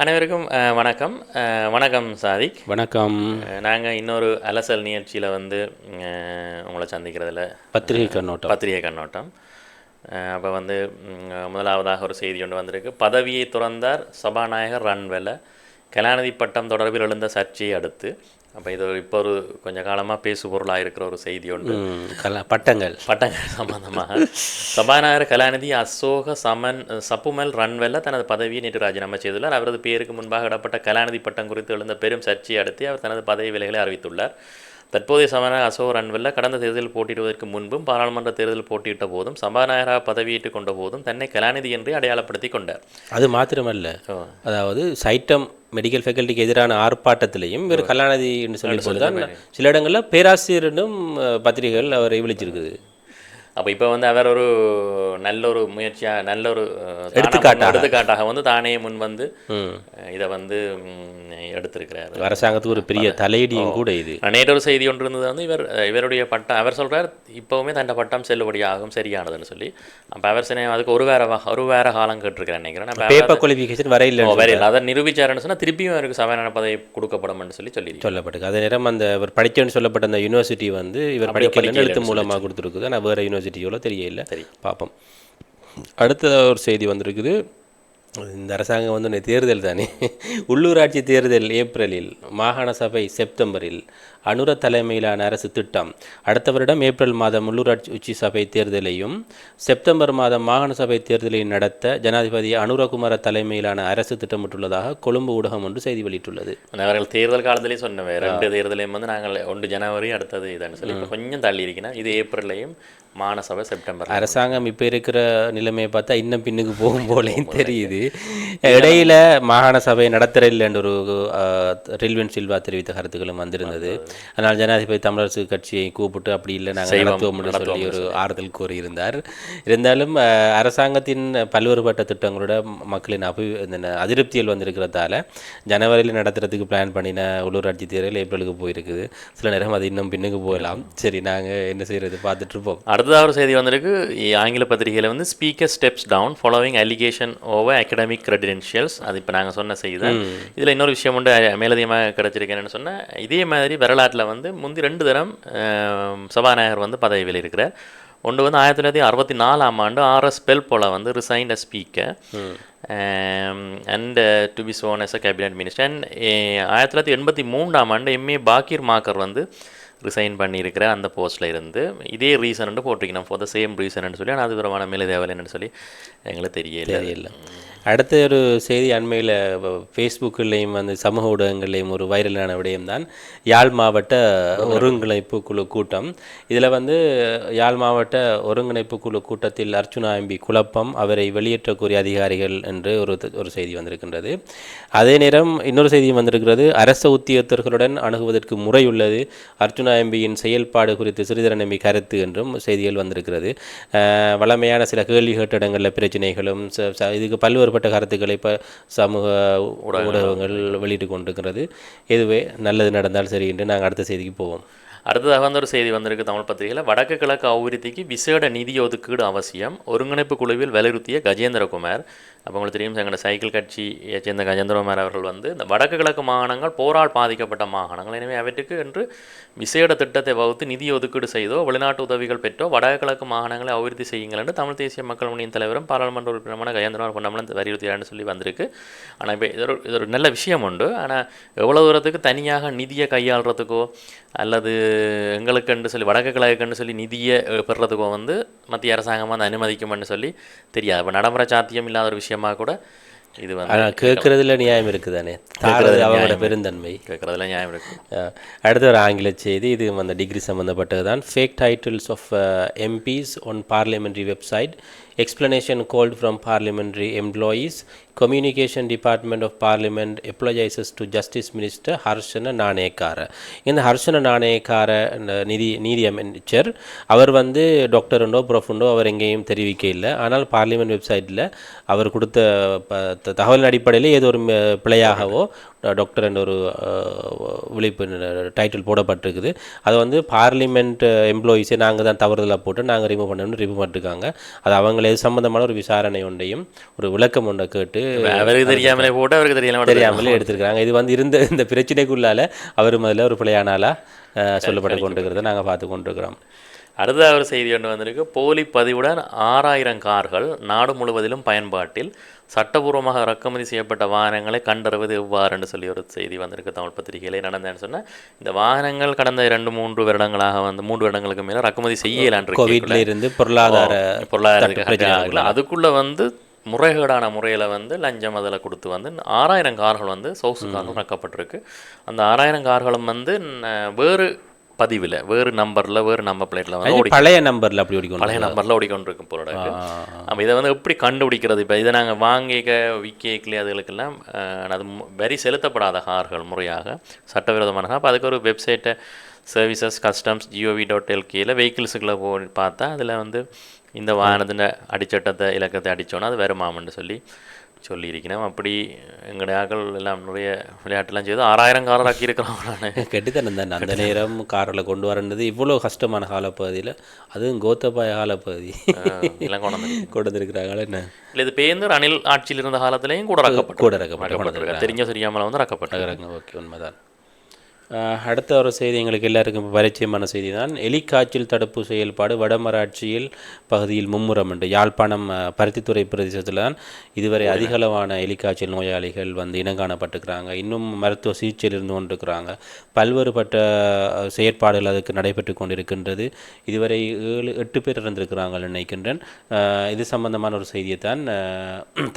அனைவருக்கும் வணக்கம். வணக்கம் சாதிக். வணக்கம். நாங்கள் இன்னொரு அலசல் நிகழ்ச்சியில் வந்து உங்களை சந்திக்கிறதுல பத்திரிகை கண்ணோட்டம். பத்திரிகை கண்ணோட்டம். அப்போ வந்து முதலாவதாக ஒரு செய்தி ஒன்று வந்திருக்கு. பதவியை துறந்தார் சபாநாயகர் ரன்வெல. கலாநிதி பட்டம் தொடர்பில் எழுந்த சர்ச்சையை அடுத்து அப்போ இது இப்போ ஒரு கொஞ்ச காலமாக பேசு பொருளாக இருக்கிற ஒரு செய்தி ஒன்று. கல பட்டங்கள். பட்டங்கள் சம்பந்தமாக. சபாநாயகர் கலாநிதி அசோக சமன் சப்புமல் ரன்வெல்ல தனது பதவியை நேற்று ராஜினாமா செய்துள்ளார். அவரது பெயருக்கு முன்பாக இடப்பட்ட கலாநிதி பட்டம் குறித்து எழுந்த பெரும் சர்ச்சையை அடுத்து அவர் தனது பதவி விலைகளை அறிவித்துள்ளார். தற்போதைய சபாநாயகர் அசோக் ரன்வெல்ல கடந்த தேர்தலில் போட்டியிடுவதற்கு முன்பும் பாராளுமன்ற தேர்தலில் போட்டியிட்ட போதும் சபாநாயகராக பதவியேற்றுக் கொண்ட போதும் தன்னை கலாநிதி என்று அடையாளப்படுத்திக் கொண்டார். அது மாத்திரமல்ல. அதாவது சைட்டம் மெடிக்கல் ஃபேக்கல்ட்டிக்கு எதிரான ஆர்ப்பாட்டத்திலையும் இவர் கலாநிதி என்று சொல்லி போதுதான் சில இடங்களில் பேராசிரியர் என்றும் அஹ், பத்திரிகைகள் அவரை விழிச்சிருக்குது. அப்போ இப்போ வந்து அவர் ஒரு நல்ல ஒரு முயற்சியாக நல்ல ஒரு எடுத்துக்காட்டாக. எடுத்துக்காட்டாக வந்து தானே முன் வந்து இதை வந்து எடுத்திருக்கிறார். அரசாங்கத்துக்கு ஒரு பெரிய தலையடியும் கூட இது. நேற்று ஒரு செய்தி ஒன்று இருந்தது வந்து இவர் இவருடைய பட்டம் அவர் சொல்றார் இப்போவுமே தண்ட பட்டம் செல்லுபடியாகும் சரியானதுன்னு சொல்லி. அப்போ அவர் சொன்ன அதுக்கு ஒரு வேற ஒரு வேற காலம் கேட்டிருக்கிறேன் நினைக்கிறேன். பேப்பர் குவாலிஃபிகேஷன் வரையில் இல்லை. அதை நிரூபிச்சாருன்னு சொன்னா திருப்பியும் அவருக்கு சமையலான பதவி கொடுக்கப்படும்னு சொல்லி சொல்லி சொல்லப்பட்டிருக்கு. அதே நேரம் அந்த அவர் படித்தோன்னு சொல்லப்பட்ட அந்த யூனிவர்சிட்டி வந்து இவர் படிக்கலைன்னு எழுத்து மூலமாக கொடுத்துருக்குது. ஆனால் வேறு யூனிவர்சிட்டியோட தெரியல. பார்ப்போம் அடுத்த ஒரு செய்தி வந்திருக்குது. இந்த அரசாங்கம் வந்து தேர்தல் தானே. உள்ளூராட்சி தேர்தல் ஏப்ரலில் மாகாண சபை செப்டம்பரில். அனுர தலைமையிலான அரசு திட்டம். அடுத்த வருடம் ஏப்ரல் மாதம் உள்ளூராட்சி உச்சி சபை தேர்தலையும் செப்டம்பர் மாதம் மாகாண சபை தேர்தலையும் நடத்த ஜனாதிபதி அனுரகுமார தலைமையிலான அரசு திட்டமிட்டுள்ளதாக கொழும்பு ஊடகம் ஒன்று செய்தி வெளியிட்டுள்ளது. அவர்கள் தேர்தல் காலத்திலே சொன்னவே ரெண்டு தேர்தலையும் வந்து நாங்கள் ஒன்று ஜனவரி அடுத்தது இதுன்னு சொல்லி இப்போ கொஞ்சம் தள்ளி இருக்கணும் இது ஏப்ரல்லையும் மாநசபை செப்டம்பர் அரசாங்கம் இப்போ இருக்கிற நிலைமையை பார்த்தா இன்னும் பின்னுக்கு போகும் போலேயும் தெரியுது. இடையில மாகாண சபை நடத்துறையில் ஒரு அஹ், ரில்வன் சில்வா தெரிவித்த கருத்துக்களும் வந்திருந்தது. அதனால் ஜனாதிபதி தமிழரசு கட்சியை கூப்பிட்டு அப்படி இல்லை நாங்கள் நடத்துவோம்னு சொல்லி ஒரு ஆறுதல் கூறியிருந்தார். இருந்தாலும் அரசாங்கத்தின் பல்வேறுபட்ட திட்டங்களோட மக்களின் அபி இந்த அதிருப்திகள் வந்திருக்கிறதால ஜனவரியில் நடத்துறதுக்கு பிளான் பண்ணின உள்ளூராட்சி தேர்தல் ஏப்ரலுக்கு போயிருக்குது. சில நேரம் அது இன்னும் பின்னுக்கு போகலாம். சரி நாங்கள் என்ன செய்யறது? பார்த்துட்டு இருப்போம். அடுத்ததாக ஒரு செய்தி வந்திருக்கு. ஆங்கில பத்திரிகையில் வந்து speaker steps down following allegation over academic credentials. அது இப்போ நாங்கள் சொன்ன செய்தி தான். இதில் இன்னொரு விஷயம் உண்டு. மேலதிகமாக கிடைச்சிருக்கேன்னு சொன்னால் இதே மாதிரி வரலாற்றில் வந்து முந்தி ரெண்டு தரம் சபாநாயகர் வந்து பதவியில் இருக்கிறார். ஒன்று வந்து ஆயிரத்தி தொள்ளாயிரத்தி அறுபத்தி நாலாம் ஆண்டு ஆர்எஸ் பெல் போல வந்து resigned a speaker and to be sworn as a cabinet minister and ஆயிரத்தி தொள்ளாயிரத்தி எண்பத்தி மூன்றாம் ஆண்டு எம்ஏ பாக்கீர் மாக்கர் வந்து ரிசைன் பண்ணியிருக்கிற அந்த போஸ்ட்டில் இருந்து. இதே ரீசன் போட்டிருக்கணும். ஃபார் த சேம் ரீசன் சொல்லி ஆனால் அது விதமான மேலே தேவையில்லைன்னு சொல்லி எங்களுக்கு தெரியல. தெரியல. அடுத்த ஒரு செய்தி அண்மையில் ஃபேஸ்புக்கிலையும் வந்து சமூக ஊடகங்கள்லையும் ஒரு வைரலான விடயம்தான் யாழ் மாவட்ட ஒருங்கிணைப்பு குழு கூட்டம். இதில் வந்து யாழ் மாவட்ட ஒருங்கிணைப்பு குழு கூட்டத்தில் அர்ச்சுனா எம்பி குழப்பம் அவரை வெளியேற்றக்கூடிய அதிகாரிகள் என்று ஒரு ஒரு செய்தி வந்திருக்கின்றது. அதே நேரம் இன்னொரு செய்தியும் வந்திருக்கிறது. அரச உத்தியோகத்தர்களுடன் அணுகுவதற்கு முறை உள்ளது அர்ச்சுனா எம்பியின் செயல்பாடு குறித்து சிறிதரன் எம்பி கருத்து என்றும் செய்திகள் வந்திருக்கிறது. வளமையான சில கேள்வி கேட்ட இடங்களில் பிரச்சனைகளும் ச- பல்வேறு பல்வேறுபட்ட கருத்துக்களை இப்போ சமூக ஊடகங்கள் வெளியிட்டு கொண்டிருக்கிறது. எதுவே நல்லது நடந்தால் சரி என்று நாங்கள் அடுத்த செய்திக்கு போவோம். அடுத்ததாக வந்து ஒரு செய்தி வந்திருக்கு தமிழ் பத்திரிகையில். வடக்கு கிழக்கு அபிவிருத்திக்கு விசேட நிதி ஒதுக்கீடு அவசியம். ஒருங்கிணைப்பு குழுவில் வலியுறுத்திய கஜேந்திரகுமார். அப்போ உங்களுக்கு தெரியும் எங்களோட சைக்கிள் கட்சியை சேர்ந்த கஜேந்திரகுமார் அவர்கள் வந்து இந்த வடக்கு கிழக்கு மாகாணங்கள் போரால் பாதிக்கப்பட்ட மாகாணங்கள். எனவே அவற்றுக்கு என்று விசேட திட்டத்தை வகுத்து நிதி ஒதுக்கீடு செய்தோ வெளிநாட்டு உதவிகள் பெற்றோ வடக்கு கிழக்கு மாகாணங்களை அபிவிருத்தி செய்யுங்கள் என்று தமிழ் தேசிய மக்கள் முன்னியின் தலைவரும் பாராளுமன்ற உறுப்பினரான கஜேந்திரகுமார் பொன்னமலன் வலியுறுத்தியார்னு சொல்லி வந்திருக்கு. ஆனால் இப்போ இது ஒரு இது ஒரு நல்ல விஷயம் உண்டு. ஆனால் எவ்வளோ தூரத்துக்கு தனியாக நிதியை கையாளுறதுக்கோ அல்லது எங்களுக்குன்னு சொல்லி வடக்கு கிழக்குன்னு சொல்லி நிதியை பெறுறதுக்கோ வந்து மத்திய அரசாங்கம் வந்து அனுமதிக்கும்னு சொல்லி தெரியாது. இப்போ நடைமுறை சாத்தியம் இல்லாத ஒரு விஷயமா கூட இது வந்து கேட்கறதுல நியாயம் இருக்குதானே? தாரது அவங்களோட பெருந்தன்மை. கேட்குறதுல நியாயம் இருக்கு. அடுத்த ஒரு ஆங்கில செய்தி இது அந்த டிகிரி சம்மந்தப்பட்டது தான் fake titles of MPs on parliamentary website explanation called from parliamentary employees. Communication department of parliament apologizes to justice minister Harshana Nanayakkara இந்த ஹர்ஷன நாணயக்கார நிதி நீதி அமைச்சர் அவர் வந்து டாக்டர் உண்டோ ப்ரொஃப் உண்டோ அவர் எங்கேயும் தெரிவிக்க இல்லை ஆனால் பார்லிமெண்ட் வெப்சைட்டில் அவர் கொடுத்த ப- த- தகவலின் அடிப்படையில் ஏதோ ஒரு பிழையாகவோ டாக்டர் என்ற ஒரு விழிப்பு டைட்டில் போடப்பட்டிருக்குது. அது வந்து பார்லிமெண்ட் எம்ப்ளாயீஸை நாங்கள் தான் தவறுதலாக போட்டு நாங்கள் ரிமூவ் பண்ணணும்னு ரிமூவ் பண்ணிருக்காங்க. அது அவங்களே சம்மந்தமான ஒரு விசாரணை ஒன்றையும் ஒரு விளக்கம் ஒன்றை கேட்டு அவருக்கு தெரியாமலே போட்டு அவருக்கு தெரியாம தெரியாமலே எடுத்திருக்காங்க இது வந்து இருந்த இந்த பிரச்சனைக்குள்ளால அவர் முதல்ல ஒரு அஹ், சொல்லப்பட்டு கொண்டிருக்கிறத நாங்கள் பார்த்து கொண்டிருக்கிறோம். அடுத்த ஒரு செய்தி ஒன்று வந்திருக்கு. போலி பதிவுடன் ஆறாயிரம் கார்கள் நாடு முழுவதிலும் பயன்பாட்டில் சட்டபூர்வமாக இறக்குமதி செய்யப்பட்ட வாகனங்களை கண்டறிவது எவ்வாறுன்னு சொல்லி ஒரு செய்தி வந்திருக்கு தமிழ் பத்திரிகையிலே. நடந்தேன்னு சொன்னால் இந்த வாகனங்கள் கடந்த இரண்டு மூன்று வருடங்களாக வந்து மூன்று வருடங்களுக்கு மேலே இறக்குமதி செய்யலான் கோவிட்ல இருந்து பொருளாதார பொருளாதார அதுக்குள்ள வந்து முறைகேடான முறையில் வந்து லஞ்சம் அதில் கொடுத்து வந்து ஆறாயிரம் கார்கள் வந்து சவுசு கார்கள் இறக்கப்பட்டிருக்கு. அந்த ஆறாயிரம் கார்களும் வந்து வேறு பதிவில் வேறு நம்பரில் வேறு நம்பர் பிளேட்டில் வந்து பழைய நம்பர்ல அப்படி ஓடிக்கொண்டு பழைய நம்பரில் ஓடிக்கொண்டிருக்கும் பொருளுக்கு அப்போ இதை வந்து எப்படி கண்டுபிடிக்கிறது? இப்போ இதை நாங்கள் வாங்கிக்க விக்கேக்கிலே அதுகளுக்கெல்லாம் அது வரி செலுத்தப்படாத கார்கள் முறையாக சட்டவிரோதமான அப்போ அதுக்கு ஒரு வெப்சைட்டை services customs G O V dot எல்கேல வெஹிக்கிள்ஸுக்குள்ளே போய் பார்த்தா அதில் வந்து இந்த வாகனத்தின் அடிச்சட்டத்தை இலக்கத்தை அடித்தோன்னா அது வருமாமன்னு சொல்லி சொல்லியிருக்கிறேன். அப்படி எங்களுடைய ஆக்கள் எல்லாம் நிறைய விளையாட்டுலாம் செய்து ஆறாயிரம் காரர் ஆக்கி இருக்கிறோம் நான். கெட்டித்தனம் தான் அந்த நேரம் காரில் கொண்டு வரன்றது இவ்வளோ கஷ்டமான காலப்பகுதியில் அதுவும் கோத்தபாய காலப்பகுதி. எல்லாம் கொண்டு கொண்டு வந்திருக்கிறாங்களே என்ன? இல்லை இது பேருந்து ரணில் ஆட்சியில் இருந்த காலத்திலையும் கூட ரக்கப்பட்டு கூட ரக்கப்பட்டிருக்காரு தெரிஞ்ச தெரியாமல் வந்து ரக்கப்பட்டு ஓகே உண்மைதான். அடுத்த ஒரு செய்தி எங்களுக்கு எல்லாருக்கும் பரிச்சயமான செய்தி தான் எலிக்காய்ச்சல் தடுப்பு செயல்பாடு வடமராட்சியில் பகுதியில் மும்முரம் என்று யாழ்ப்பாணம் பருத்தித்துறை பிரதேசத்தில் தான் இதுவரை அதிகளவான எலிக்காய்ச்சல் நோயாளிகள் வந்து இனங்காணப்பட்டிருக்கிறாங்க. இன்னும் மருத்துவ சிகிச்சையில் இருந்து கொண்டிருக்கிறாங்க. பல்வேறுபட்ட செயற்பாடுகள் அதுக்கு நடைபெற்று கொண்டிருக்கின்றது. இதுவரை ஏழு எட்டு பேர் இறந்திருக்கிறாங்க நினைக்கின்றேன். இது சம்பந்தமான ஒரு செய்தியை தான்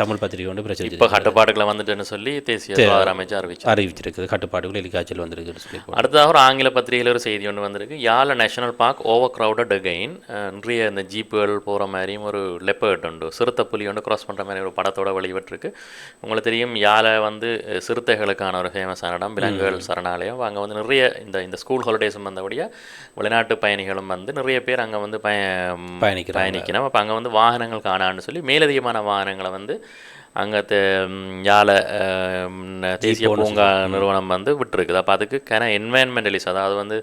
தமிழ் பத்திரிகை கொண்டு பிரச்சனை இப்போ கட்டுப்பாடுகளை வந்துட்டுன்னு சொல்லி தேசிய அமைச்சர் அறிவிச்சு அறிவிச்சிருக்குது. கட்டுப்பாடுகள் எலிக்காய்ச்சல் வந்திருக்குன்னு போட்டு. அடுத்ததாக ஒரு ஆங்கில பத்திரிகையில் ஒரு செய்தி ஒன்று வந்திருக்கு. Yala national park overcrowded again நிறைய இந்த ஜீப்புகள் போகிற மாதிரியும் ஒரு லெப்பர்ட் உண்டு. சிறுத்தை புலி ஒன்று கிராஸ் பண்ணுற மாதிரி ஒரு படத்தோட வெளிவிட்டிருக்கு உங்களுக்கு தெரியும் யாழை வந்து சிறுத்தைகளுக்கான ஒரு ஃபேமஸான இடம் விலங்குகள் சரணாலயம். அங்கே வந்து நிறைய இந்த இந்த ஸ்கூல் ஹாலிடேஸும் வந்தபடியாக வெளிநாட்டு பயணிகளும் வந்து நிறைய பேர் அங்கே வந்து பய பயணிக்கிறாங்க. பயணிக்கணும். அப்போ அங்கே வந்து வாகனங்கள் காணான்னு சொல்லி மேலதிகமான வாகனங்களை வந்து அங்கே யாழ தேசிய பூங்கா நிறுவனம் வந்து விட்டுருக்குது. அப்போ அதுக்கு கன என்வாயன்மெண்டலிஸ்ட் அதாவது வந்து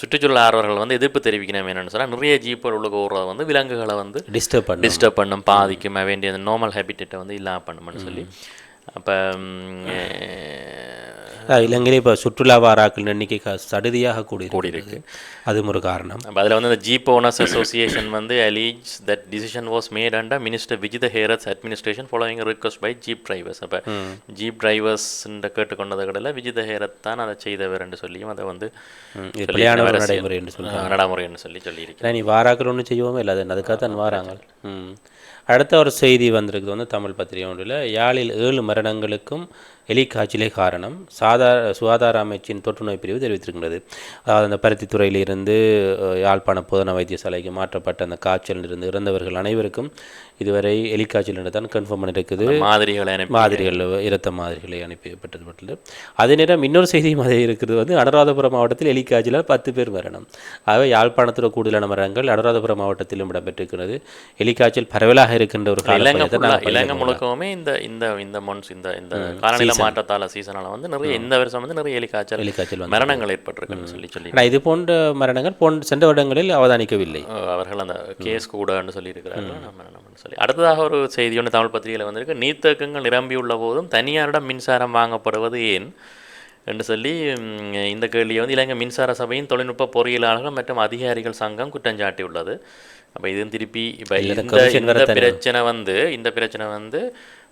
சுற்றுச்சூழல் ஆர்வலர்கள் வந்து எதிர்ப்பு தெரிவிக்கணும் என்னன்னு சொன்னால் நிறைய ஜீப்புகள் உள்ள ஓடுறது வந்து விலங்குகளை வந்து டிஸ்டர்ப் பண்ண டிஸ்டர்ப் பண்ணும் பாதிக்கும் வேண்டிய அந்த நார்மல் ஹேபிட்டை வந்து இல்லாமல் பண்ணும்னு சொல்லி. அப்போ இலங்கையிலே இப்போ சுற்றுலா வாராக்கள் எண்ணிக்கை சடுதியாக கூடி கூடி இருக்கு அதுவும் ஒரு காரணம். அப்போ அதில் வந்து இந்த ஜீப் ஓனர்ஸ் அசோசியேஷன் வந்து allege that decision was made under minister Vijitha Herath's administration following request by jeep drivers அப்போ ஜீப் டிரைவர்ஸ் கேட்டுக்கொண்டது கடல விஜித ஹேரத் தான் அதை செய்தவர்னு சொல்லியும் அதை வந்து நடைமுறை என்று சொல்லி அஹ், நடைமுறைன்னு சொல்லி சொல்லியிருக்கிறேன் ஏன்னா நீ வாராக்கள் ஒன்றும் செய்வோமே இல்லை அது அதுக்காக தான் வாராங்க. ம். அடுத்த ஒரு செய்தி வந்திருக்குது வந்து தமிழ் பத்திரிகை ஒன்றில் யாழில் ஏழு மரணங்களுக்கும் எலிக்காய்ச்சலே காரணம். சாதார சுகாதார அமைச்சின் தொற்றுநோய் பிரிவு தெரிவித்திருக்கின்றது. அதாவது அந்த பருத்தித்துறையிலிருந்து யாழ்ப்பாண பொதுன வைத்தியசாலைக்கு மாற்றப்பட்ட அந்த காய்ச்சலில் இருந்து இறந்தவர்கள் அனைவருக்கும் இதுவரை எலிக்காய்ச்சல் என்று தான் கன்ஃபார்ம் பண்ணியிருக்குது. மாதிரிகளை அனுப்பி மாதிரிகள் இரத்த மாதிரிகளை அனுப்பப்பட்டது அதே நேரம் இன்னொரு செய்தியும் அதே இருக்கிறது வந்து அனுராதபுரம் மாவட்டத்தில் எலிக்காய்ச்சலால் பத்து பேர் மரணம். ஆகவே யாழ்ப்பாணத்தில் கூடுதலான மரணங்கள் அனுராதபுரம் மாவட்டத்திலும் இடம்பெற்றிருக்கிறது. எலிக்காய்ச்சல் பரவலாக இருக்கின்ற ஒரு இலங்கை முழுக்கவுமே இந்த இந்த இந்த மொன்ஸ் இந்த இந்த காலநிலை மாற்றத்தால சீசனால வந்து நிறைய இந்த வருஷம் வந்து நிறைய எலிக்காய்ச்சல் எலிக்காய்ச்சல் மரணங்கள் ஏற்பட்டிருக்குன்னு சொல்லி சொல்லி ஆனால் இது போன்ற மரணங்கள் போன்ற சென்ற வருடங்களில் அவதானிக்கவில்லை. அவர்கள் அந்த கேஸ் கூடன்னு சொல்லியிருக்கிறார்கள். சொல்லி. அடுத்ததாக ஒரு செய்தி ஒன்று தமிழ் பத்திரிகையில் வந்திருக்கு. நீர்த்தேக்கங்கள் நிரம்பியுள்ள போதும் தனியாரிடம் மின்சாரம் வாங்கப்படுவது ஏன்? என்று சொல்லி இந்த கேள்வியை வந்து இலங்கை மின்சார சபையின் தொழில்நுட்ப பொறியியலாளர்கள் மற்றும் அதிகாரிகள் சங்கம் குற்றஞ்சாட்டியுள்ளது அப்போ இதுவும் திருப்பி இப்போ இந்த பிரச்சனை வந்து இந்த பிரச்சனை வந்து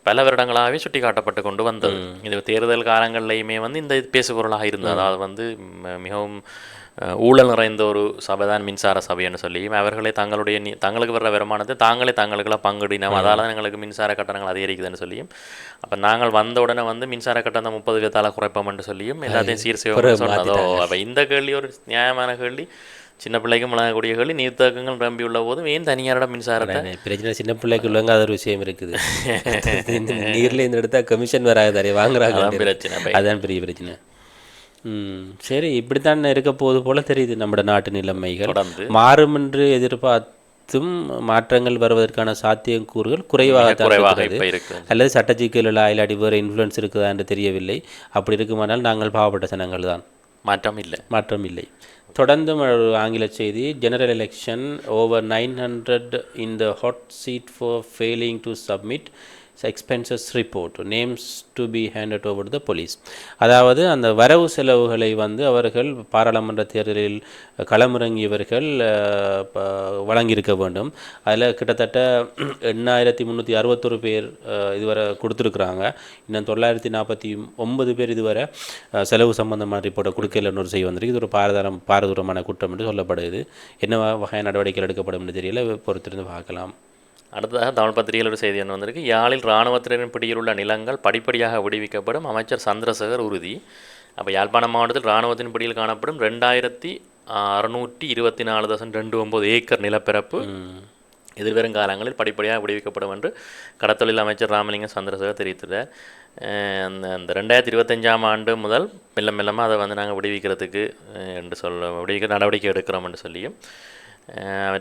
பல வருடங்களாகவே சுட்டி காட்டப்பட்டு கொண்டு வந்தது. இது தேர்தல் காலங்கள்லையுமே வந்து இந்த பேசுபொருளாக இருந்தது. அதாவது வந்து மிகவும் ஊழல் நிறைந்த ஒரு சபைதான் மின்சார சபைன்னு சொல்லியும் அவர்களே தங்களுடைய தங்களுக்கு வர்ற வருமானத்தை தாங்களே தங்களுக்கெல்லாம் பங்கிடினோம். அதால தான் எங்களுக்கு மின்சார கட்டணங்கள் அதிகரிக்குதுன்னு சொல்லியும் அப்போ நாங்கள் வந்த உடனே வந்து மின்சார கட்டணம் முப்பது வீதத்தால் குறைப்போம்னு சொல்லியும் எல்லாத்தையும் சீர் செய்வோம்னு சொன்னதோ அப்போ இந்த கேள்வி ஒரு நியாயமான கேள்வி. சின்ன பிள்ளைக்கும் வழங்கக்கூடிய கேள்வி நீர்த்தேக்கங்கள் நிரம்பி உள்ள போதும் ஏன் தனியாரிடம் மின்சாரத்தை? பிரச்சனை சின்ன பிள்ளைக்கு உள்ளவங்க அது ஒரு விஷயம் இருக்குது. நீரில் இந்த எடுத்தா கமிஷன் வராது நிறைய வாங்குறாங்க பிரச்சனை அப்ப அதான் பெரிய பிரச்சனை. ம் சரி இப்படித்தான் இருக்க போகுது போல தெரியுது நம்ம நாட்டு நிலைமைகள். மாறும் என்று எதிர்பார்த்த அடுத்தும் மாற்றங்கள் வருவதற்கான சாத்தியக்கூறுகள் குறைவாக குறைவாக இப்போ இருக்கு அல்லது சட்டச்சிக்கலில் இல்லாட்டி வேறு இன்ஃப்ளூயன்ஸ் இருக்குதா என்று தெரியவில்லை. அப்படி இருக்குமானால் நாங்கள் பாவப்பட்ட சனங்கள் தான் மாற்றம் இல்லை. மாற்றம் இல்லை. தொடர்ந்து ஒரு ஆங்கில செய்தி general election over nine hundred in the hot seat for failing to submit expenses report names to be handed over the police அதாவது அந்த வரவு செலவுகளை வந்து அவர்கள் பாராளுமன்ற தேர்தலில் களமிறங்கியவர்கள் வழங்கியிருக்க வேண்டும். அதில் கிட்டத்தட்ட எண்ணாயிரத்தி முந்நூற்றி அறுபத்தொரு பேர் இதுவரை கொடுத்துருக்குறாங்க. இன்னும் தொள்ளாயிரத்தி நாற்பத்தி ஒன்பது பேர் இதுவரை செலவு சம்பந்தமான ரிப்போர்ட்டை கொடுக்கலன்னு ஒரு செய்தி வந்திருக்கு. இது ஒரு பாரதரம் பாரதூரமான குற்றம் என்று சொல்லப்படுது. என்ன வகையான நடவடிக்கைகள் எடுக்கப்படும் என்று தெரியல. பொறுத்திருந்து பார்க்கலாம். அடுத்ததாக தமிழ் பத்திரிகையில் ஒரு செய்தி ஒன்று வந்திருக்கு. யாழில் இராணுவத்தினரின் பிடியில் உள்ள நிலங்கள் படிப்படியாக விடுவிக்கப்படும். அமைச்சர் சந்திரசேகர் உறுதி. அப்போ யாழ்ப்பாணம் மாவட்டத்தில் இராணுவத்தின் பிடியில் காணப்படும் ரெண்டாயிரத்தி அறுநூற்றி இருபத்தி நாலு தசம் ரெண்டு ஒம்பது ஏக்கர் நிலப்பரப்பு எதிர்வரும் காலங்களில் படிப்படியாக விடுவிக்கப்படும் என்று கடத்தொழில் அமைச்சர் ராமலிங்கம் சந்திரசேகர் தெரிவித்தார் அஹ் அந்த ரெண்டாயிரத்தி இருபத்தஞ்சாம் ஆண்டு முதல் மெல்ல மெல்லமாக அதை வந்து நாங்கள் விடுவிக்கிறதுக்கு என்று சொல்ல விடுவிக்க நடவடிக்கை எடுக்கிறோம் என்று சொல்லியும் அஹ்,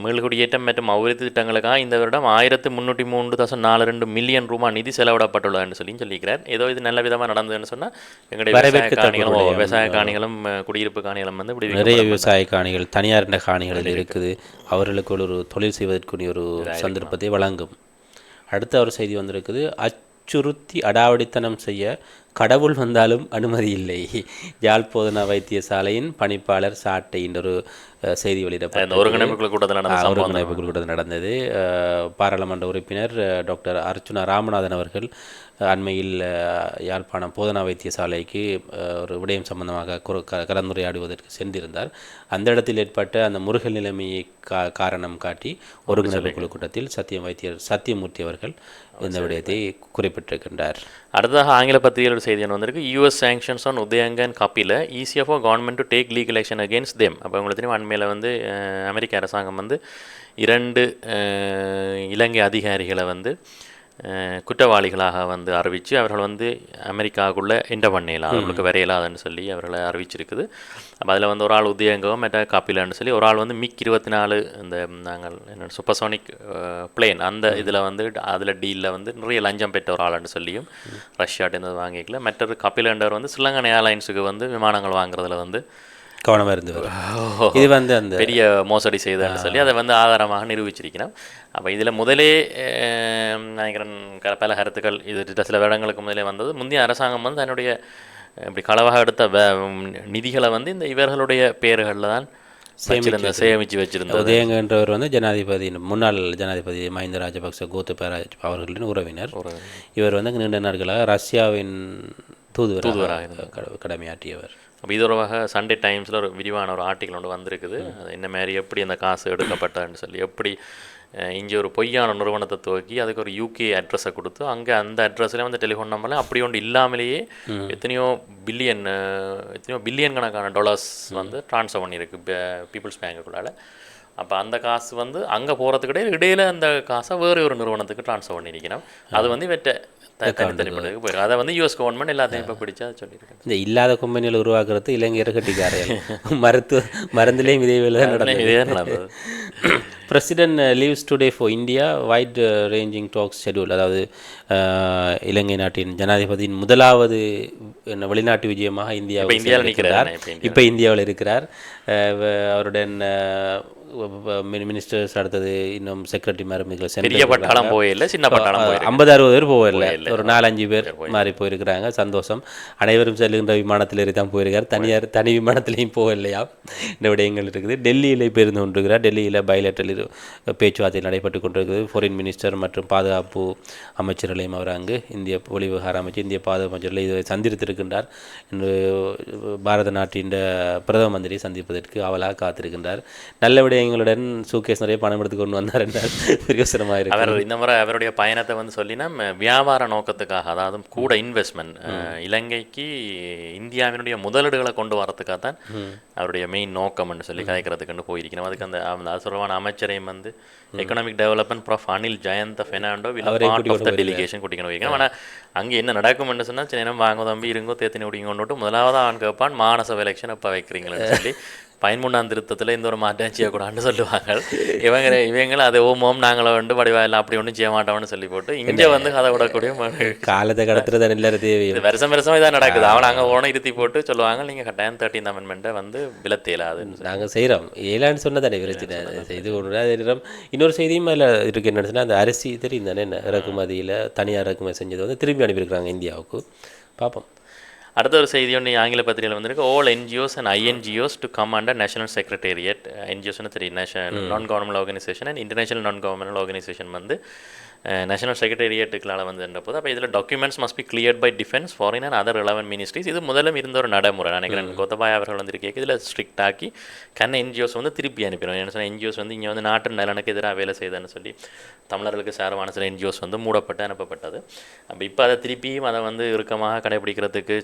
மீள்குடியேற்றம் மற்றும் அபிவிருத்தி திட்டங்களுக்காக இந்த வருடம் ஆயிரத்து முந்நூற்றி மூன்று தசம் நாலு ரெண்டு மில்லியன் ரூபாய் நிதி செலவிடப்பட்டுள்ளதுன்னு சொல்லி சொல்லியிருக்கிறார். ஏதோ இது நல்ல விதமாக நடந்ததுன்னு சொன்னால் எங்களுடைய விவசாய காணிகளும். விவசாய காணிகளும் குடியிருப்பு காணிகளும் வந்து நிறைய விடுவிக்கப்படும் விவசாய காணிகள் தனியார் காணிகள் இருக்குது. அவர்களுக்கு ஒரு தொழில் செய்வதற்குரிய ஒரு சந்தர்ப்பத்தை வழங்கும். அடுத்த ஒரு செய்தி வந்திருக்குது. அச்சுறுத்தி அடாவடித்தனம் செய்ய கடவுள் வந்தாலும் அனுமதி இல்லை. யாழ் போதனா வைத்தியசாலையின் பணிப்பாளர் சாட்டை என்ற ஒரு செய்தி வெளியிடப்பட்டது. கூட்டத்தில் நடந்தது. பாராளுமன்ற உறுப்பினர் டாக்டர் அர்ச்சுனா ராமநாதன் அவர்கள் அண்மையில் யாழ்ப்பாணம் போதனா வைத்தியசாலைக்கு ஒரு விடயம் சம்பந்தமாக கலந்துரையாடுவதற்கு சென்றிருந்தார். அந்த இடத்தில் ஏற்பட்ட அந்த முருகல் நிலைமையை கா காரணம் காட்டி ஒருங்கிணைப்பு குழு கூட்டத்தில் சத்தியம் வைத்தியர் சத்தியமூர்த்தி அவர்கள் இந்த விடயத்தை குறிப்பிட்டிருக்கின்றார். அடுத்ததாக ஆங்கில பத்திரிகையில் ஒரு செய்தி ஒன்று வந்திருக்கு. யூஎஸ் சாங்ஷன்ஸ் ஆன் உதயங்கன் காப்பியில் ஈஸியாக government to take legal action against them அப்போ உங்களுக்கு தெரியும் அண்மையில் வந்து அமெரிக்க அரசாங்கம் வந்து இரண்டு இலங்கை அதிகாரிகளை வந்து குற்றவாளிகளாக வந்து அறிவித்து அவர்கள் வந்து அமெரிக்காவுக்குள்ளே என்ட பண்ணலாம் அவர்களுக்கு வரையலாதுன்னு சொல்லி அவர்களை அறிவிச்சிருக்குது. அப்போ அதில் வந்து ஒரு ஆள் உத்தியங்கம் மற்ற காப்பிலன்னு சொல்லி ஒரு ஆள் வந்து மிக் இருபத்தி நாலு இந்த நாங்கள் என்ன சூப்பர்சோனிக் பிளேன் அந்த இதில் வந்து அதில் டீலில் வந்து நிறைய லஞ்சம் பெற்ற ஒரு ஆளுன்னு சொல்லியும் ரஷ்யாட்டேருந்து வாங்கிக்கல. மற்றொரு கபிலண்டர் வந்து ஸ்ரீலங்கன் ஏர்லைன்ஸுக்கு வந்து விமானங்கள் வாங்குறதுல வந்து கவனமாக இருந்து வரும் இது வந்து அந்த பெரிய மோசடி செய்தன்னு சொல்லி அதை வந்து ஆதாரமாக நிரூபிச்சிருக்கிறோம். அப்போ இதில் முதலே நினைக்கிறேன் பல கருத்துக்கள் இது சில வருடங்களுக்கு முதலே வந்தது. முந்தைய அரசாங்கம் வந்து தன்னுடைய இப்படி களவாக எடுத்த நிதிகளை வந்து இந்த இவர்களுடைய பேர்களில் தான் வச்சிருந்த சேமித்து வச்சிருந்தது. உதயங்க என்றவர் வந்து ஜனாதிபதி முன்னாள் ஜனாதிபதி மஹிந்த ராஜபக்ச கோத்தபய அவர்களின் உறவினர். இவர் வந்து நீண்ட நாட்களாக ரஷ்யாவின் தூதுவராக கட- கடமையாற்றியவர். அப்போ இது தொடர்பாக சண்டே டைம்ஸில் ஒரு விரிவான ஒரு ஆர்டிக்கல் ஒன்று வந்திருக்குது. அது என்ன மாதிரி எப்படி அந்த காசு எடுக்கப்பட்டதுன்னு சொல்லி எப்படி இங்கே ஒரு பொய்யான நிறுவனத்தை துவக்கி அதுக்கு ஒரு யூகே அட்ரஸை கொடுத்து அங்கே அந்த அட்ரஸில் வந்து டெலிஃபோன் நம்பரில் அப்படி ஒன்று இல்லாமலேயே எத்தனையோ பில்லியன் எத்தனையோ பில்லியன் கணக்கான டாலர்ஸ் வந்து ட்ரான்ஸ்ஃபர் பண்ணியிருக்கு பீப்புள்ஸ் பேங்குக்குள்ளால அப்போ அந்த காசு வந்து அங்கே போகிறதுக்கு இடையில இடையில அந்த காசை வேறு ஒரு நிறுவனத்துக்கு ட்ரான்ஸ்ஃபர் பண்ணியிருக்கணும். அது வந்து வெட்ட போயிடும் அதை வந்து யூஎஸ் கவர்மெண்ட் எல்லாத்தையும் இப்போ பிடிச்சா சொல்லியிருக்கேன் இந்த இல்லாத கொம்பனியில் உருவாக்குறது இளைஞர் கட்டிக்காரர்கள் மருத்துவ மருந்துலேயும் இதே வேலை நடந்தது. இதே நடந்தது. President leaves today for India wide ranging talks schedule அதாவது அஹ், இலங்கை நாட்டின் ஜனாதிபதியின் முதலாவது என்ன, வெளிநாட்டு விஜயமாக இந்தியாவில் இந்தியாவில். நிற்கிறார் இப்போ இந்தியாவில். இருக்கிறார். அஹ், வ- அவருடன் மினிஸ்டர்ஸ் அடுத்தது இன்னும் செக்ரட்டரிமார் மிக பெரிய பட்டாளம் போயில்லை சின்ன பட்டாளம் ஐம்பது அறுபது பேர் போகல ஒரு நாலஞ்சு பேர் மாறி போயிருக்கிறாங்க. சந்தோஷம். அனைவரும் செல்லுகின்ற விமானத்தில் தான் போயிருக்கார். தனியார் தனி விமானத்திலையும் போகலையா? இந்த விடயங்கள் இருக்குது. டெல்லியில் இப்போ இருந்து கொண்டிருக்கிறார் டெல்லியில் பைலேட்டல் பேச்சுவார்த்தை நடைபெற்று கொண்டிருக்கிறது ஃபாரின் மினிஸ்டர் மற்றும் பாதுகாப்பு அமைச்சர்களையும் அவர் அங்கு இந்திய வெளிவிவகார அமைச்சர் இந்திய பாதுகாப்பு அமைச்சர்களை இதை சந்தித்திருக்கின்றார். இன்று பாரத நாட்டின் பிரதம மந்திரியை சந்திப்பதற்கு அவலாக காத்திருக்கின்றார். நல்ல விடயங்களுடன் சூக்கேஸ் நிறைய பணம் எடுத்து கொண்டு வந்தார் என்றால் பிரயோசனமாக இருக்கு அவர் இந்த முறை அவருடைய பயணத்தை வந்து சொல்லினா வியாபார நோக்கத்துக்காக அதாவது கூட இன்வெஸ்ட்மெண்ட் இலங்கைக்கு இந்தியாவினுடைய முதலீடுகளை கொண்டு வரதுக்காக தான் அவருடைய மெயின் நோக்கம்னு சொல்லி கதைக்கிறதுக்குன்னு போயிருக்கணும் அதுக்கு அந்த அது சொல்லுவான அமைச்சரையும் வந்து economic development prof Anil Jayantha Fernando part of the delegation கூட்டிக்கணும் வைக்கணும் ஆனால் அங்கே என்ன நடக்கும்னு சொன்னால் சின்ன வாங்க தம்பி இருங்கோ தேத்தினி குடிங்கன்னு முதலாவது அவன் கேட்பான் மானச எலெக்ஷன் எப்போ வைக்கிறீங்களேன்னு சொல்லி பயன்முன்னான் திருத்தத்தில் இந்த ஒரு மாற்றம் செய்யக்கூடாதுன்னு சொல்லுவாங்க. இவங்க இவங்க அதை ஓமோம் நாங்கள வந்து வடிவாயில் அப்படி ஒன்றும் செய்ய மாட்டோம்னு சொல்லி போட்டு இங்கே வந்து கதை விடக்கூடிய காலத்தை கடத்துறது எல்லாரும் தேவையும் இது வருஷம் வருஷம் இதான் நடக்குது. அவன் அங்கே ஓன இருத்தி போட்டு சொல்லுவாங்க நீங்கள் கட்டாயம் தேர்ட்டீன் அமெண்ட்மெண்ட்டை வந்து விலத்தேலாதுன்னு நாங்கள் செய்கிறோம் ஏலான்னு சொன்னதானே பிரச்சனை செய்து நேரம் இன்னொரு செய்தியும் அதில் இருக்கு. என்னன்னு சொன்னா, அந்த அரிசி தெரியும் தானே என்ன? இறக்குமதியில் தனியார் இறக்குமதி செஞ்சது வந்து திரும்பி அனுப்பியிருக்கிறாங்க இந்தியாவுக்கு. பார்ப்போம் அடுத்த ஒரு செய்தி ஒன்று ஆங்கில பத்திரிகையில் வந்திருக்கு. All NGOs and INGOs to come under national secretariat என்ஜிஓஸ்னு தெரியும் national non government organisation and international non governmental organisation வந்து நேஷனல் செக்ரட்டேரியட்டுக்களால் வந்துன்ற போது அப்போ இதில் documents must be cleared by defence foreign and other relevant ministries இது முதலும் இருந்த ஒரு நடைமுறை. நான் நினைக்கிறேன் கோத்தபாய் அவர்கள் வந்து கேட்க இதில் ஸ்ட்ரிக்ட் ஆக்கி கண்ண என்ஜிஓஸ் வந்து திருப்பி அனுப்பிடும் என்ன சொன்னால் என்ஜிஓஸ் வந்து இங்கே வந்து நாட்டு நலனுக்கு எதிராக வேலை செய்யுதுன்னு சொல்லி தமிழர்களுக்கு சார்பான சில என்ஜிஓஸ் வந்து மூடப்பட்டு அனுப்பப்பட்டது. அப்போ இப்போ அதை திருப்பியும் அதை வந்து இறுக்கமாக கடைபிடிக்கிறதுக்கு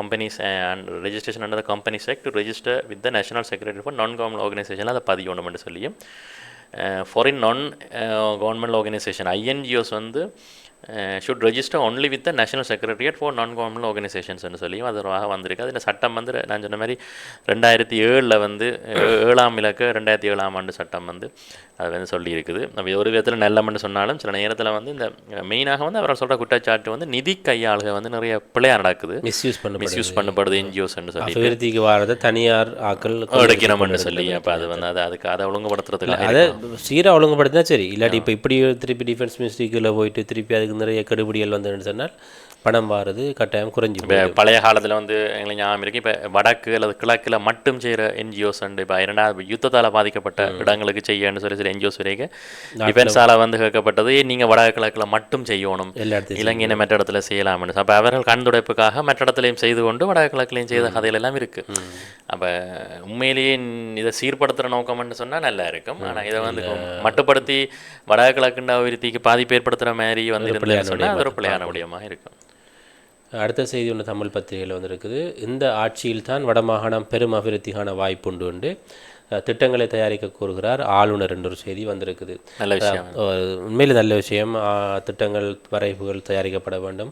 companies and registration under the company sec to register with the national secretary for non government ஆர்கனைசேஷனில் அதை பதியணும்னு சொல்லியும் foreign non government organisation INGOs வந்து should register only with the national secretariat for non government ஆர்கனைசேஷன்ஸ்னு சொல்லியும் அதற்காக வந்திருக்கு. அதில் சட்டம் வந்து நான் சொன்ன மாதிரி ரெண்டாயிரத்தி ஏழில் வந்து ஏழாம் இலக்கு ரெண்டாயிரத்தி ஏழாம் ஆண்டு சட்டம் வந்து அது வந்து சொல்லியிருக்குது. நம்ம ஒரு விதத்தில் நல்லமன்னு சொன்னாலும் சில நேரத்தில் வந்து இந்த மெயினாக வந்து அவர்கள் சொல்கிற குற்றச்சாட்டு வந்து நிதி கையாளுக வந்து நிறைய பிழையா நடக்குது. மிஸ்யூஸ் பண்ண மிஸ்யூஸ் பண்ணப்படுது என்ஜிஓஸ்ன்னு சொல்லி அபிவிருத்திக்கு வாரதை தனியார் ஆக்கள் எடுக்கணும்னு சொல்லி அப்போ அது வந்து அதை அதுக்கு அதை ஒழுங்குபடுத்துறதுக்கு அதை சீராக ஒழுங்குபடுத்தினா சரி. இல்லாட்டி இப்போ இப்படி திருப்பி டிஃபென்ஸ் மினிஸ்ட்ரிக்குள்ளே போயிட்டு திருப்பி நிறைய கெடுபிடிகள் வந்ததுன்னு சொன்னால் பணம் வாரது கட்டாயம் குறைஞ்சி பழைய காலத்தில் வந்து எங்களுக்கு ஞாபகம் இருக்கு. இப்போ வடக்கு அல்லது கிழக்கில் மட்டும் செய்கிற என்ஜிஓஸ் அண்ட் இப்போ இரண்டாவது யுத்தத்தால் பாதிக்கப்பட்ட இடங்களுக்கு செய்யணும்னு சொல்லி சில என்ஜிஓஸ் வரைக்கும் டிஃபென்ஸால் வந்து கேட்கப்பட்டது நீங்கள் வடக்கு கிழக்கில் மட்டும் செய்யணும். இலங்கையின மற்ற இடத்துல செய்யலாம்னு. அப்போ அவர்கள் கண்துடைப்புக்காக மற்ற இடத்துலையும் செய்து கொண்டு வடக்கு கிழக்குலையும் செய்த கதைகள் எல்லாம் இருக்குது அப்போ உண்மையிலேயே இதை சீர்படுத்துகிற நோக்கம்னு சொன்னால் நல்லா இருக்கும். ஆனால் இதை வந்து மட்டுப்படுத்தி வடக்கு கிழக்குண்ட அபிவிருத்திக்கு பாதிப்பு ஏற்படுத்துகிற மாதிரி வந்து சொன்னால் அது ஒரு பிள்ளையான விடயமாக இருக்கும். அடுத்த செய்தி ஒன்று தமிழ் பத்திரிகையில் வந்திருக்குது. இந்த ஆட்சியில் தான் வடமாகாணம் பெரும் அபிவிருத்திக்கான வாய்ப்புண்டு உண்டு. திட்டங்களை தயாரிக்க கூறுகிறார் ஆளுநர் என்ற ஒரு செய்தி வந்திருக்குது. நல்ல விஷயம். உண்மையில் நல்ல விஷயம். திட்டங்கள் வரைவுகள் தயாரிக்கப்பட வேண்டும்.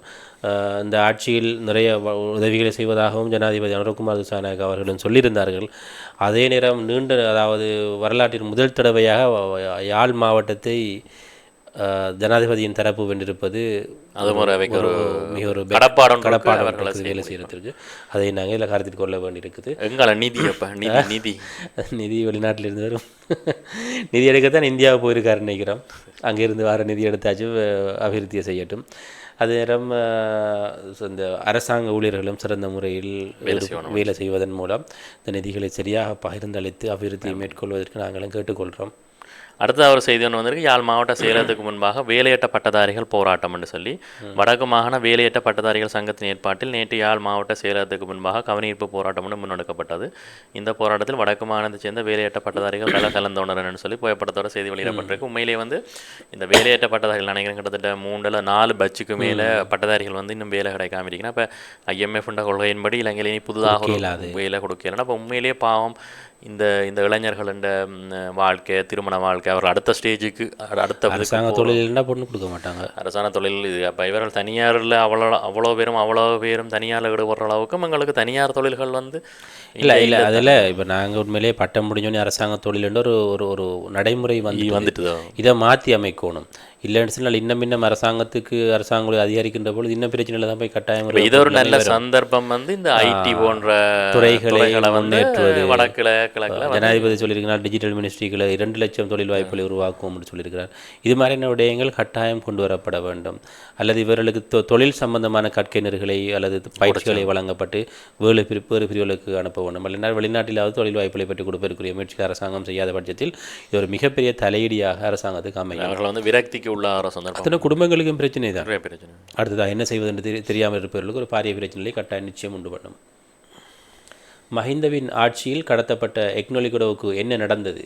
இந்த ஆட்சியில் நிறைய உதவிகளை செய்வதாகவும் ஜனாதிபதி அனுரகுமார் திசாநாயக் அவர்களும் சொல்லியிருந்தார்கள். அதே நேரம் நீண்ட அதாவது வரலாற்றின் முதல் தடவையாக யாழ் மாவட்டத்தை ஜனாதிபதியின் தரப்பு வென்றிருப்பது அது ஒரு அவைக்கு ஒரு மிக ஒரு கடப்பாடம் கடப்பாடம் வேலை செய்யறதுக்கு. அதை நாங்கள் இதில் கருத்தில் கொள்ள வேண்டியிருக்குது. எங்கள நிதி அப்ப நிதி நிதி. நிதி வெளிநாட்டில் இருந்து வரும். நிதி எடுக்கத்தான் இந்தியாவுக்கு போயிருக்காரு நினைக்கிறோம். அங்கிருந்து வர நிதி எடுத்தாச்சு அஹ், அபிவிருத்தியை செய்யட்டும். அதே நேரம் இந்த அரசாங்க ஊழியர்களும் சிறந்த முறையில் வேலை செய்வதன் மூலம் இந்த நிதிகளை சரியாக பகிர்ந்தளித்து அபிவிருத்தியை மேற்கொள்வதற்கு நாங்களும் கேட்டுக்கொள்கிறோம். அடுத்த ஒரு செய்தி ஒன்று வந்திருக்கு யாழ் மாவட்ட செயலகத்துக்கு முன்பாக வேலையற்ற பட்டதாரிகள் போராட்டம்னு சொல்லி. வடக்கு மாகாண வேலையற்ற பட்டதாரிகள் சங்கத்தின் ஏற்பாட்டில் நேற்று யாழ் மாவட்ட செயலகத்துக்கு முன்பாக கவனிப்பு போராட்டம் ஒன்று முன்னெடுக்கப்பட்டது. இந்த போராட்டத்தில் வடக்கு மாகாணத்தைச் சேர்ந்த வேலையற்ற பட்டதாரிகள் கல கலந்தோனர்னு சொல்லி புகைப்படத்தோட செய்தி வெளியிடப்பட்டிருக்கு. உண்மையிலேயே வந்து இந்த வேலையற்ற பட்டதாரிகள் நினைக்கிறேன் கிட்டத்தட்ட மூணுல நாலு பட்சுக்கு மேலே பட்டதாரிகள் வந்து இன்னும் வேலை கிடைக்காம இருக்கணும் இப்போ ஐஎம்எஃப் கொள்கையின்படி இலங்கையில் இனி புதுதாக வேலை கொடுக்கலன்னா அப்போ உண்மையிலேயே பாவம் இந்த இந்த இளைஞர்களின் வாழ்க்கை திருமண வாழ்க்கை அவர் அடுத்த ஸ்டேஜுக்கு அடுத்த அரசாங்க தொழில் இருந்தால் பொண்ணு கொடுக்க மாட்டாங்க. அரசாங்க தொழில் இது. அப்போ இவர்கள் தனியாரில் அவ்வளோ அவ்வளோ பேரும் அவ்வளோ பேரும் தனியாரில் ஈடுபடுற அளவுக்கும் எங்களுக்கு தனியார் தொழில்கள் வந்து இல்லை இல்லை அதில் இப்போ நாங்கள் உண்மையிலேயே பட்டம் முடிஞ்சோன்னே அரசாங்க தொழிலுன்ற ஒரு ஒரு ஒரு நடைமுறை வந்து வந்துட்டுதோ இதை மாற்றி அமைக்கணும். இல்லைன்னு சொன்னால் இன்னும் இன்னும் அரசாங்கத்துக்கு அரசாங்கம் அதிகரிக்கின்ற பொழுது இன்னும் பிரச்சனையில் தான் போய் கட்டாயம் இது ஒரு நல்ல சந்தர்ப்பம் வந்து இந்த ஐடி போன்ற துறைகளை முன்னேற்றுவது. வடக்குல கிழக்குல ஜனாதிபதி சொல்லியிருக்கிறார் டிஜிட்டல் மினிஸ்ட்ரிகளை இரண்டு லட்சம் தொழில் வாய்ப்புகளை உருவாக்குவோம்னு சொல்லியிருக்கிறார். இது மாதிரியான விடயங்கள் கட்டாயம் கொண்டு வரப்பட வேண்டும். அல்லது இவர்களுக்கு தொழில் சம்பந்தமான கற்கையினர்களை அல்லது பயிற்சிகளை வழங்கப்பட்டு பிரி வேறு பிரிவுகளுக்கு அனுப்ப வேண்டும். இல்லைனா வெளிநாட்டிலாவது தொழில் வாய்ப்புகளை பெற்றுக் கொடுப்பதற்குரிய முயற்சிகள் அரசாங்கம் செய்யாத பட்சத்தில் இது ஒரு மிகப்பெரிய தலையீடியாக அரசாங்கத்துக்கு அமையும். அவர்கள் வந்து விரக்திக்கு உள்ளாகிற சந்தர்ப்பம். அத்தனை குடும்பங்களுக்கும் பிரச்சனை தான். பிரச்சனை. அடுத்ததாக என்ன செய்வது என்று தெரி தெரியாமல் இருப்பவர்களுக்கு ஒரு பாரிய பிரச்சனையை கட்டாயம் நிச்சயம் உண்டு பண்ணும். மஹிந்தவின் ஆட்சியில் கடத்தப்பட்ட எக்னொலிகுடவுக்கு என்ன நடந்தது?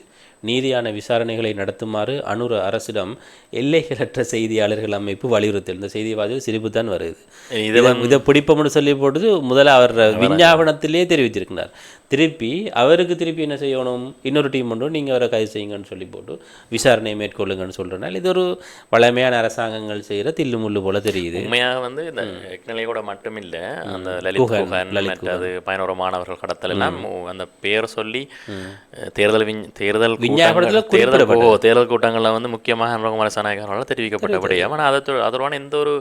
நீதியான விசாரணைகளை நடத்துமாறு அனுர அரசிடம் எல்லைகளற்ற செய்தியாளர்கள் அமைப்பு வலியுறுத்தல். இந்த செய்தி வாதில் சிரிப்பு தான் வருது. இது இதை பிடிப்போம்னு சொல்லி போட்டு முதல்ல அவர் விஞ்ஞாபனத்திலே தெரிவிச்சிருக்கிறார் திருப்பி அவருக்கு திருப்பி என்ன செய்யணும்? இன்னொரு டீம் ஒன்று நீங்கள் அவரை கைது செய்யுங்கன்னு சொல்லி போட்டு விசாரணையை மேற்கொள்ளுங்கன்னு சொல்கிறனால இது ஒரு வளமையான அரசாங்கங்கள் செய்கிற தில்லு முள்ளு போல தெரியுது. உண்மையாக வந்து இந்த எக்னலையோட மட்டும் இல்லை அந்த லலித் மற்றது பதினோரு மாணவர்கள் கடத்தல் எல்லாம் அந்த பேர் சொல்லி தேர்தல் தேர்தல் தேர்தல் தேர்தல் கூட்டங்களில் வந்து முக்கியமாக அனுரகுமார சனாயகரால் தெரிவிக்கப்பட்டபடியாக ஆனால் அதை தொ- அதோட எந்த ஒரு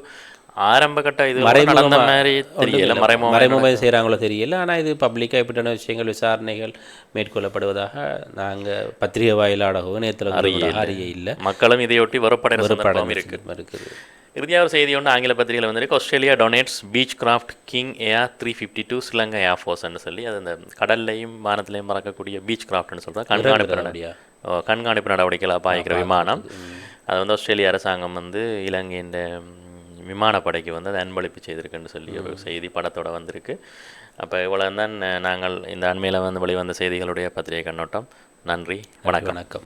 ஆரம்ப கட்ட இது நடந்த மாதிரி தெரியல மறைமுக மறைமுகமாக செய்கிறாங்களோ தெரியல. ஆனால் இது பப்ளிக்காக இப்படியான விஷயங்கள் விசாரணைகள் மேற்கொள்ளப்படுவதாக நாங்கள் பத்திரிகை வாயிலாடகவோ நேரத்தில் அறிய இல்லை. மக்களும் இதையொட்டி வெறுப்படைகிற சந்தர்ப்பம் இருக்கு இருக்குது. இறுதியாக ஒரு செய்தி ஒன்று ஆங்கில பத்திரிகையில் வந்திருக்கு. Australia donates Beechcraft King Air three fifty two Sri Lanka ஏர்ஃபோர்ஸ்ன்னு சொல்லி அது இந்த கடல்லையும் வானத்திலையும் பறக்கக்கூடிய பீச் கிராஃப்ட்னு சொல்கிறா கண்காணிப்பு கண்காணிப்பு நடவடிக்கைகளை பாய்க்கிற விமானம். அது வந்து ஆஸ்திரேலிய அரசாங்கம் வந்து இலங்கையின் விமானப்படைக்கு வந்து அதை அன்பளிப்பு செய்திருக்குன்னு சொல்லி ஒரு செய்தி படத்தோட வந்திருக்கு. அப்போ இவ்வளோ தான் நாங்கள் இந்த அண்மையில் வந்து வெளிவந்த செய்திகளுடைய பத்திரிகை கண்ணோட்டம். நன்றி வணக்கம். வணக்கம்.